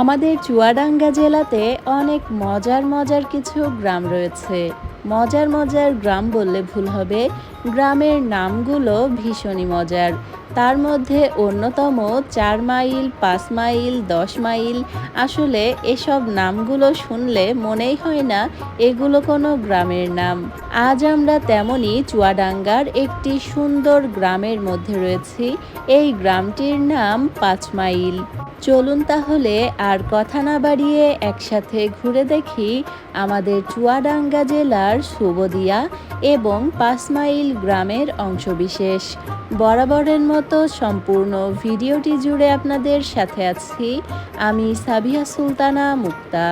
আমাদের চুয়াডাঙ্গা জেলাতে অনেক মজার মজার কিছু গ্রাম রয়েছে। মজার মজার গ্রাম বললে ভুল হবে। গ্রামের নামগুলো ভীষণই মজার। তার মধ্যে অন্যতম চার মাইল, পাঁচ মাইল, দশ মাইল। আসলে এসব নামগুলো শুনলে মনেই হয় না এগুলো কোনো গ্রামের নাম। আজ আমরা তেমনই চুয়াডাঙ্গার একটি সুন্দর গ্রামের মধ্যে রয়েছি। এই গ্রামটির নাম পাঁচ মাইল। চলুন তাহলে আর কথা না বাড়িয়ে একসাথে ঘুরে দেখি আমাদের চুয়াডাঙ্গা জেলার সুবদিয়া এবং পাঁচ মাইল গ্রামের অংশবিশেষ। বরাবরের মতো সম্পূর্ণ ভিডিওটি জুড়ে আপনাদের সাথে আছি আমি সাবিয়া সুলতানা মুক্তা।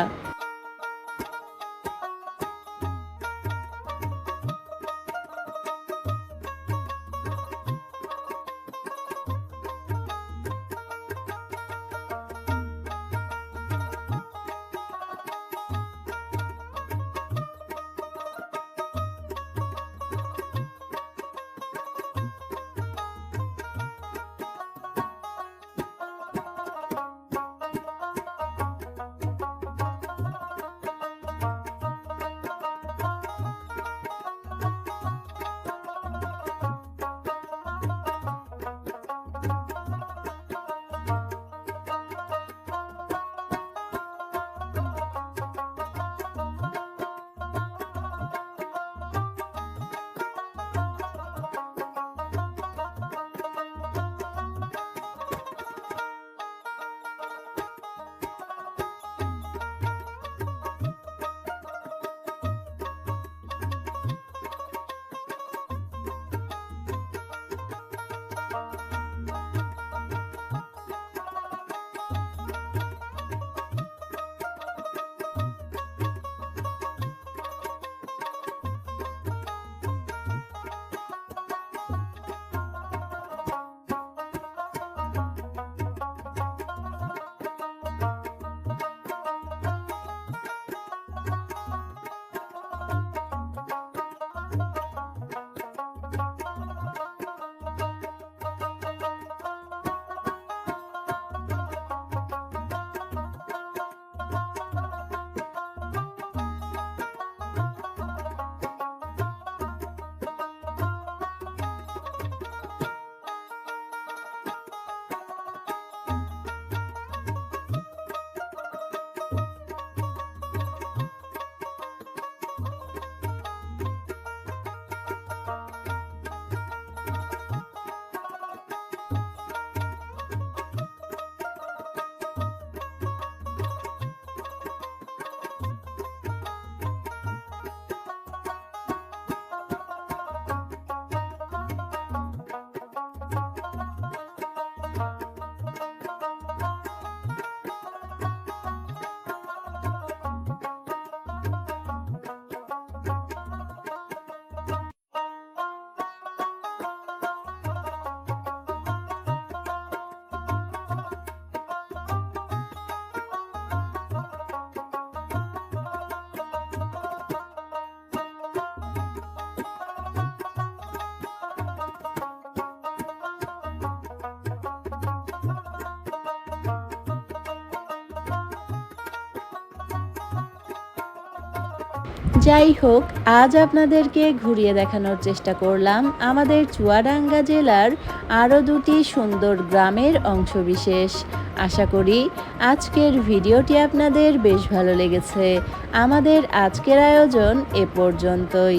যাই হোক, আজ আপনাদেরকে ঘুরিয়ে দেখানোর চেষ্টা করলাম আমাদের চুয়াডাঙ্গা জেলার আরও দুটি সুন্দর গ্রামের অংশবিশেষ। আশা করি আজকের ভিডিওটি আপনাদের বেশ ভালো লেগেছে। আমাদের আজকের আয়োজন এ পর্যন্তই।